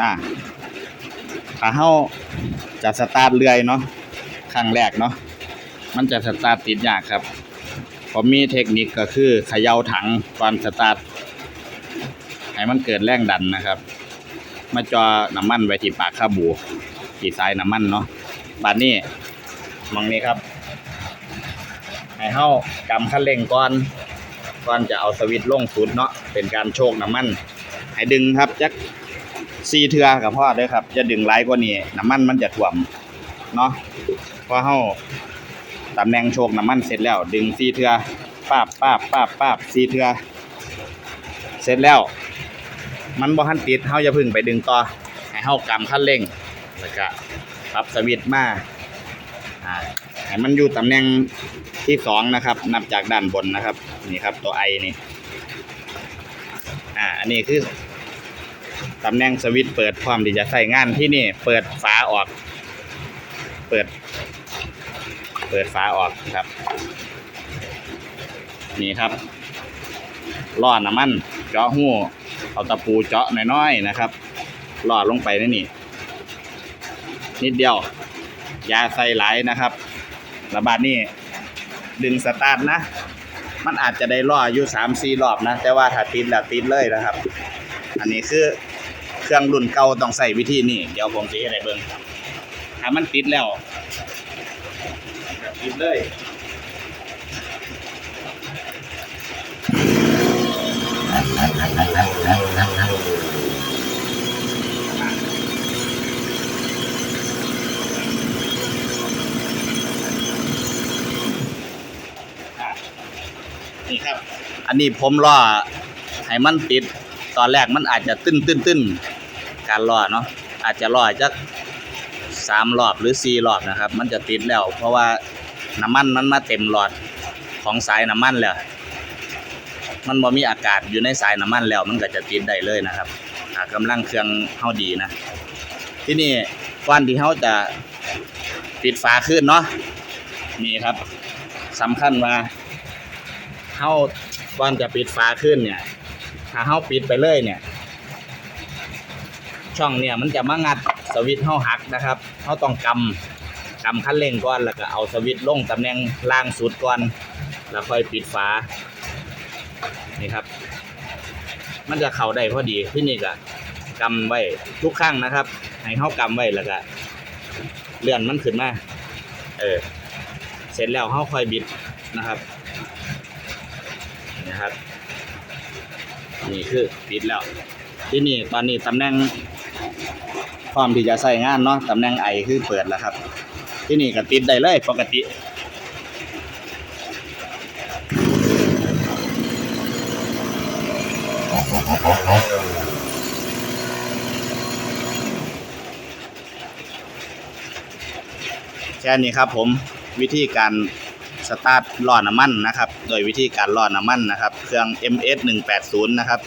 อ่าถ้าเฮาจะสตาร์ทเรื่อยเนาะครั้งแรกเนาะมันจะสตาร์ทติดยากครับ ผมมีเทคนิคก็คือเขย่าถังก่อนสตาร์ทให้มันเกิดแรงดันนะครับ มาจอน้ำมันไว้ที่ปากคาบูที่สายน้ำมันเนาะบาดนี้มองนี้ครับ ให้เฮากำคันเร่งก่อนก่อนจะเอาสวิตช์ลงสุดเนาะเป็นการโชคน้ำมัน ให้ดึงครับจัก ซีเทือกับพ่อเด้อครับ จะดึงไล่กว่านี้น้ำมันมันจะท่วมเนาะพอเฮาตำแหน่งโชคน้ำมันเสร็จแล้ว ดึงซีเทือป้าบป้าบป้าบป้าบซีเทือเสร็จแล้ว มันบ่ทันติดเฮาอย่าพึ่งไปดึงต่อให้เฮากำคันเร่งแล้วก็ปรับสวิตช์มาอ่าให้มันอยู่ตำแหน่งที่สองนะครับ นับจากด้านบนนะครับ นี่ครับตัวไอนี่ อ่า อันนี้คือ ตำแหน่งสวิตช์เปิดพร้อมที่จะใส่งานที่นี่ เปิดฝาออก เปิด เปิดฝาออกครับ นี่ครับล่อน้ำมันเจาะหูเอาตะปูเจาะน้อยๆนะครับล่อลงไปนนี่ นิดเดียว ยาใส่หลายนะครับ ระบาดนี่ดึงสตาร์ทนะ มันอาจจะได้ล่ออยู่สามสี่รอบนะ แต่ว่าถ้าติดแล้วติดเลยนะครับ อันนี้คือ เครื่องรุ่นเก่าต้องใส่วิธีนี้เดี๋ยวผมจะให้ได้เบิ่งถ้ามันติดแล้วติดเลยนี่ครับ อันนี้ผมล่อให้มันติด ตอนแรกมันอาจจะตื้นตื้นตื้น การล่อเนาะอาจจะล่อจักสามรอบหรือสี่รอบนะครับ มันจะติดแล้ว เพราะว่าน้ำมันมันมาเต็มหลอดของสายน้ำมันแล้วมันบ่มีอากาศอยู่ในสายน้ำมันแล้ว มันก็จะติดได้เลยนะครับหากกำลังเครื่องเฮาดีนะ ที่นี่ก่อนที่เฮาจะปิดฝาขึ้นเนาะนี่ครับสำคัญว่าเฮาก่อนจะปิดฝาขึ้นเนี่ยถ้าเฮาปิดไปเลยเนี่ย ช่องเนี่ยมันจะมางัดสวิตช์เฮาหักนะครับเฮาต้องกำกำคันเร่งก่อนแล้วก็เอาสวิตช์ลงตำแหน่งล่างสุดก่อน แล้วค่อยปิดฝานี่ครับ มันจะเข้าได้พอดีที่นี่ก็กำไว้ทุกครั้งนะครับ ให้เฮากำไว้แล้วก็เลื่อนมันขึ้นมาเออเสร็จแล้วเฮาค่อยบิดนะครับนะครับ นี่คือปิดแล้ว ที่นี่ตอนนี้ตำแหน่ง พร้อมที่จะใส่งานเนาะตำแหน่งไอคือเปิดแล้วครับ ที่นี่ก็ติดได้เลยปกติแค่นี้ครับผมวิธีการสตาร์ทล่อน้ำมันนะครับ โดยวิธีการล่อน้ำมันนะครับ เครื่อง MS 180 นะครับ